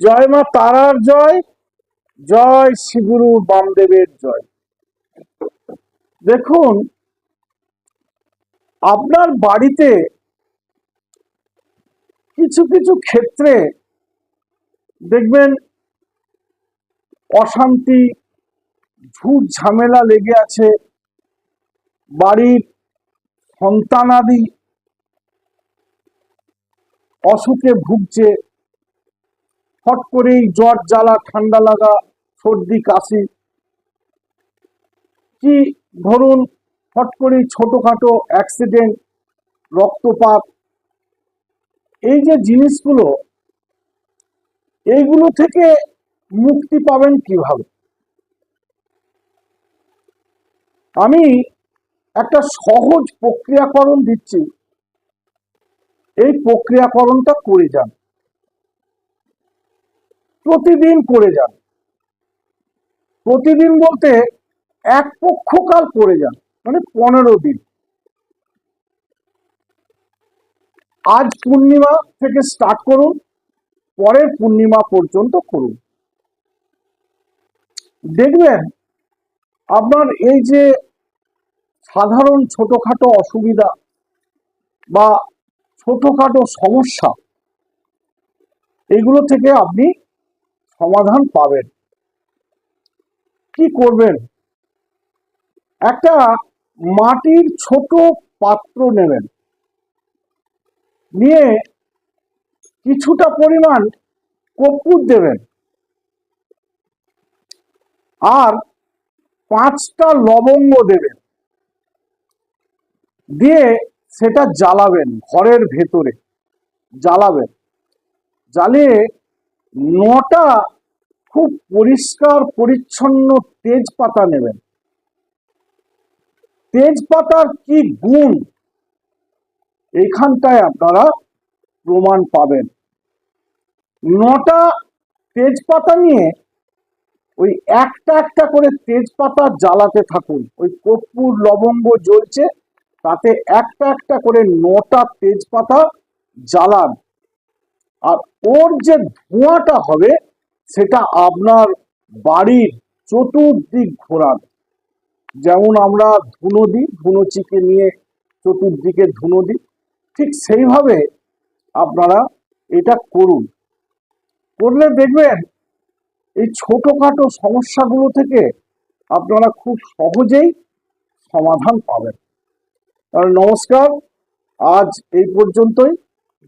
জয় মা তারার জয় জয় শিগুরু বামদেবের জয়। দেখুন, আপনার বাড়িতে কিছু কিছু ক্ষেত্রে দেখবেন অশান্তি, ঝুট ঝামেলা লেগে আছে। বাড়ির সন্তানাদি অসুখে ভুগছে। হট করেই জ্বর, জ্বালা, ঠান্ডা লাগা, সর্দি, কাশি। কি ধরুন হট করেই ছোটখাটো অ্যাক্সিডেন্ট রক্তপাত। এই যে জিনিসগুলো, এইগুলো থেকে মুক্তি পাবেন কীভাবে? আমি একটা সহজ প্রক্রিয়াকরণ দিচ্ছি। এই প্রক্রিয়াকরণটা করে যান। প্রতিদিন করে যান। প্রতিদিন বলতে এক পক্ষকাল করে যান মানে পনেরো দিন। আজ পূর্ণিমা থেকে স্টার্ট করুন, পরের পূর্ণিমা পর্যন্ত করুন। দেখবেন, আপনার এই যে সাধারণ ছোটখাটো অসুবিধা বা ছোটখাটো সমস্যা, এগুলো থেকে আপনি সমাধান পাবেন। কি করবেন? একটা মাটির ছোট পাত্র নেবেন। নিয়ে কিছুটা পরিমাণ কর্পূর দেবেন। আর পাঁচটা লবঙ্গ দেবেন। দিয়ে সেটা জ্বালাবেন, ঘরের ভেতরে। জ্বালাবেন। জ্বালিয়ে নটা খুব পরিষ্কার, পরিচ্ছন্ন তেজপাতা নেবেন। তেজপাতার কি গুণ? এইখানটায় আপনারা প্রমাণ পাবেন। নটা তেজপাতা নিয়ে ওই একটা একটা করে তেজপাতা জ্বালাতে থাকুন। ওই কর্পূর, লবঙ্গ জ্বলছে, তাতে একটা একটা করে নটা তেজপাতা জ্বালান। আর ওর যে ধোঁয়াটা হবে, সেটা আপনার বাড়ির চতুর্দিক ঘোরান যেমন আমরা ধুনো দিই, ধুনো চিকে নিয়ে চতুর্দিকে ধুনো দিই, ঠিক সেইভাবে আপনারা এটা করুন। করলে দেখবেন এই ছোটোখাটো সমস্যাগুলো থেকে আপনারা খুব সহজেই সমাধান পাবেন। নমস্কার, আজ এই পর্যন্তই।